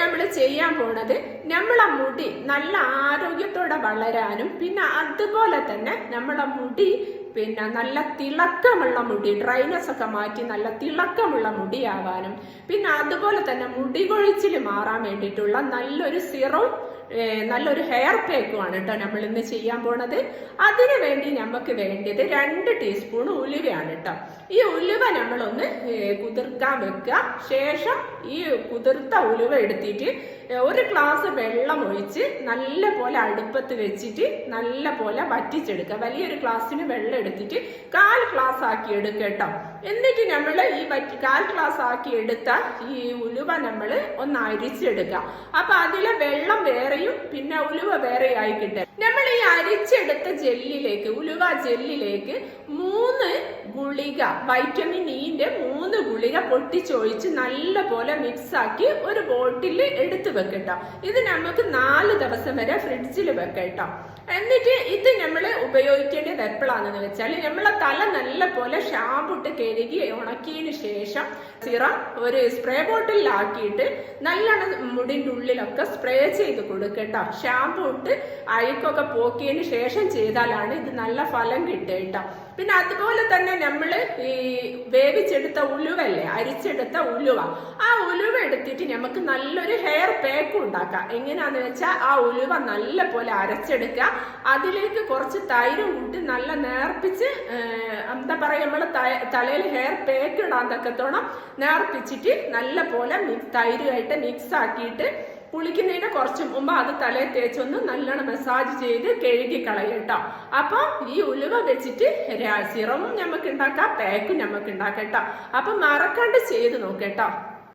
നമ്മൾ ചെയ്യാൻ പോണത് നമ്മളെ മുടി നല്ല ആരോഗ്യത്തോടെ വളരാനും പിന്നെ അതുപോലെ തന്നെ നമ്മളെ മുടി പിന്നെ നല്ല തിളക്കമുള്ള മുടി ഡ്രൈനസ് ഒക്കെ മാറ്റി നല്ല തിളക്കമുള്ള മുടിയാവാനും പിന്നെ അതുപോലെ തന്നെ മുടി കൊഴിച്ചിൽ മാറാൻ വേണ്ടിയിട്ടുള്ള നല്ലൊരു സിറോ നല്ലൊരു ഹെയർ പാക്കുമാണ് കേട്ടോ നമ്മൾ ഇന്ന് ചെയ്യാൻ പോണത്. അതിനു വേണ്ടി നമുക്ക് വേണ്ടത് രണ്ട് ടീസ്പൂൺ ഉലുവയാണ് കേട്ടോ. ഈ ഉലുവ നമ്മളൊന്ന് കുതിർക്കാൻ വെക്കുക. ശേഷം ഈ കുതിർത്ത ഉലുവ എടുത്തിട്ട് ഒരു ഗ്ലാസ് വെള്ളം ഒഴിച്ച് നല്ല പോലെ അടുപ്പത്ത് വെച്ചിട്ട് നല്ല പോലെ വറ്റിച്ചെടുക്കുക. വലിയൊരു ഗ്ലാസ്സിന് വെള്ളം എടുത്തിട്ട് കാൽ ക്ലാസ് ആക്കി എടുക്കട്ടോ. എന്നിട്ട് നമ്മൾ ഈ വറ്റി കാൽ ക്ലാസ് ആക്കി എടുത്ത ഈ ഉലുവ നമ്മൾ ഒന്ന് അരിച്ചെടുക്കുക അപ്പൊ അതിലെ വെള്ളം വേറെയും പിന്നെ ഉലുവ വേറെയായി കിട്ടും. നമ്മൾ ഈ അരിച്ചെടുത്ത ജെല്ലിലേക്ക് ഉലുവ ജെല്ലിലേക്ക് മൂന്ന് ഗുളിക വൈറ്റമിൻ ഇന്റെ മൂന്ന് ഗുളിക പൊട്ടിച്ചൊഴിച്ച് നല്ല പോലെ മിക്സ് ആക്കി ഒരു ബോട്ടിൽ എടുത്തു വെക്കട്ടോ. ഇത് നമുക്ക് നാല് ദിവസം വരെ ഫ്രിഡ്ജിൽ വെക്കട്ടോ. എന്നിട്ട് ഇത് നമ്മൾ ഉപയോഗിക്കേണ്ടത് എപ്പോഴാണെന്ന് വെച്ചാൽ നമ്മളെ തല നല്ല പോലെ ഷാമ്പുട്ട് കഴുകി ഉണക്കിയതിന് ശേഷം സിറം ഒരു സ്പ്രേ ബോട്ടിലാക്കിയിട്ട് നല്ലോണം മുടിന്റെ ഉള്ളിലൊക്കെ സ്പ്രേ ചെയ്ത് കൊടുക്കട്ടോ. ഷാമ്പു ഇട്ട് അഴുക്കൊക്കെ പോക്കിയതിന് ശേഷം ചെയ്താലാണ് ഇത് നല്ല ഫലം കിട്ടുക കേട്ടോ. പിന്നെ അതുപോലെ തന്നെ നമ്മൾ ഈ വേവിച്ചെടുത്ത ഉലുവല്ലേ അരിച്ചെടുത്ത ഉലുവ. ആ ഉലുവ എടുത്തിട്ട് നമുക്ക് നല്ലൊരു ഹെയർ പാക്ക് ഉണ്ടാക്കാം. എങ്ങനെയാന്ന് വെച്ചാൽ ആ ഉലുവ നല്ല പോലെ അരച്ചെടുക്കുക. അതിലേക്ക് കുറച്ച് തൈരും കൂട്ടി നല്ല നേർപ്പിച്ച് എന്താ പറയുക നമ്മൾ തലയിൽ ഹെയർ പാക്ക് ഇടാൻ തക്കത്തോണം നേർപ്പിച്ചിട്ട് നല്ല പോലെ തൈരുമായിട്ട് മിക്സ് ആക്കിയിട്ട് കുളിക്കുന്നതിന് കുറച്ച് മുമ്പ് അത് തലയിൽ തേച്ചൊന്ന് നല്ലോണം മസാജ് ചെയ്ത് കഴുകി കളയും കേട്ടോ. അപ്പൊ ഈ ഉലുവ വെച്ചിട്ട് സിറവും നമുക്ക് ഉണ്ടാക്കാം പാക്കും നമുക്ക് ഉണ്ടാക്കാം കേട്ടോ. അപ്പൊ മറക്കാണ്ട് ചെയ്ത് നോക്കേട്ടോ